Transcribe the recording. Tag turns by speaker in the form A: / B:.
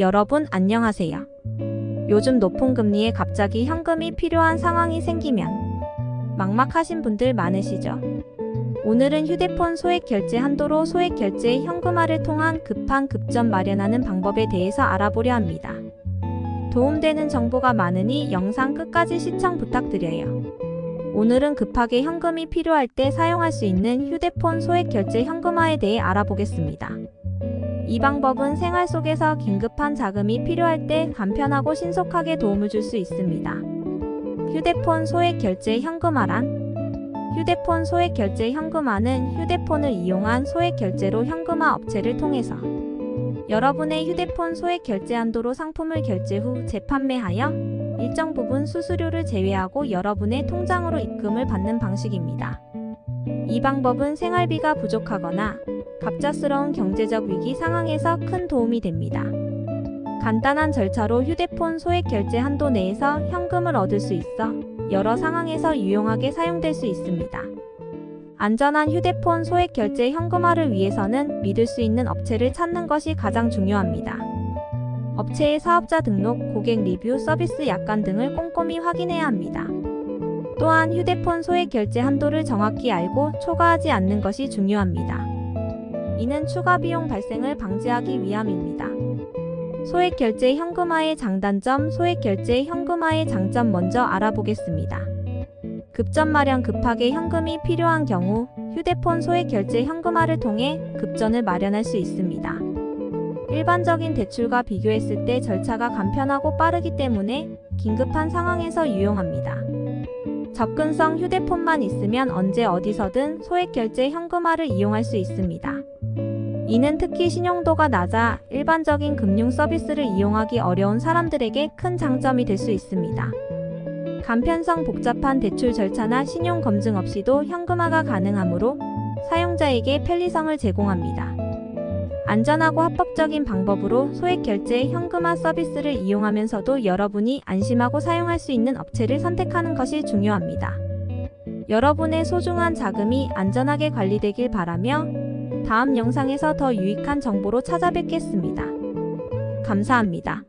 A: 여러분 안녕하세요. 요즘 높은 금리에 갑자기 현금이 필요한 상황이 생기면 막막하신 분들 많으시죠? 오늘은 휴대폰 소액 결제 한도로 소액 결제 현금화를 통한 급한 급전 마련하는 방법에 대해서 알아보려 합니다. 도움되는 정보가 많으니 영상 끝까지 시청 부탁드려요. 오늘은 급하게 현금이 필요할 때 사용할 수 있는 휴대폰 소액 결제 현금화에 대해 알아보겠습니다. 이 방법은 생활 속에서 긴급한 자금이 필요할 때 간편하고 신속하게 도움을 줄 수 있습니다. 휴대폰 소액 결제 현금화란 휴대폰 소액 결제 현금화는 휴대폰을 이용한 소액 결제로 현금화 업체를 통해서 여러분의 휴대폰 소액 결제 한도로 상품을 결제 후 재판매하여 일정 부분 수수료를 제외하고 여러분의 통장으로 입금을 받는 방식입니다. 이 방법은 생활비가 부족하거나 갑작스러운 경제적 위기 상황에서 큰 도움이 됩니다. 간단한 절차로 휴대폰 소액 결제 한도 내에서 현금을 얻을 수 있어 여러 상황에서 유용하게 사용될 수 있습니다. 안전한 휴대폰 소액 결제 현금화를 위해서는 믿을 수 있는 업체를 찾는 것이 가장 중요합니다. 업체의 사업자 등록, 고객 리뷰, 서비스 약관 등을 꼼꼼히 확인해야 합니다. 또한 휴대폰 소액 결제 한도를 정확히 알고 초과하지 않는 것이 중요합니다. 이는 추가 비용 발생을 방지하기 위함입니다. 소액 결제 현금화의 장단점, 소액 결제 현금화의 장점 먼저 알아보겠습니다. 급전 마련 급하게 현금이 필요한 경우 휴대폰 소액 결제 현금화를 통해 급전을 마련할 수 있습니다. 일반적인 대출과 비교했을 때 절차가 간편하고 빠르기 때문에 긴급한 상황에서 유용합니다. 접근성 휴대폰만 있으면 언제 어디서든 소액 결제 현금화를 이용할 수 있습니다. 이는 특히 신용도가 낮아 일반적인 금융 서비스를 이용하기 어려운 사람들에게 큰 장점이 될 수 있습니다. 간편성 복잡한 대출 절차나 신용 검증 없이도 현금화가 가능하므로 사용자에게 편리성을 제공합니다. 안전하고 합법적인 방법으로 소액 결제 현금화 서비스를 이용하면서도 여러분이 안심하고 사용할 수 있는 업체를 선택하는 것이 중요합니다. 여러분의 소중한 자금이 안전하게 관리되길 바라며 다음 영상에서 더 유익한 정보로 찾아뵙겠습니다. 감사합니다.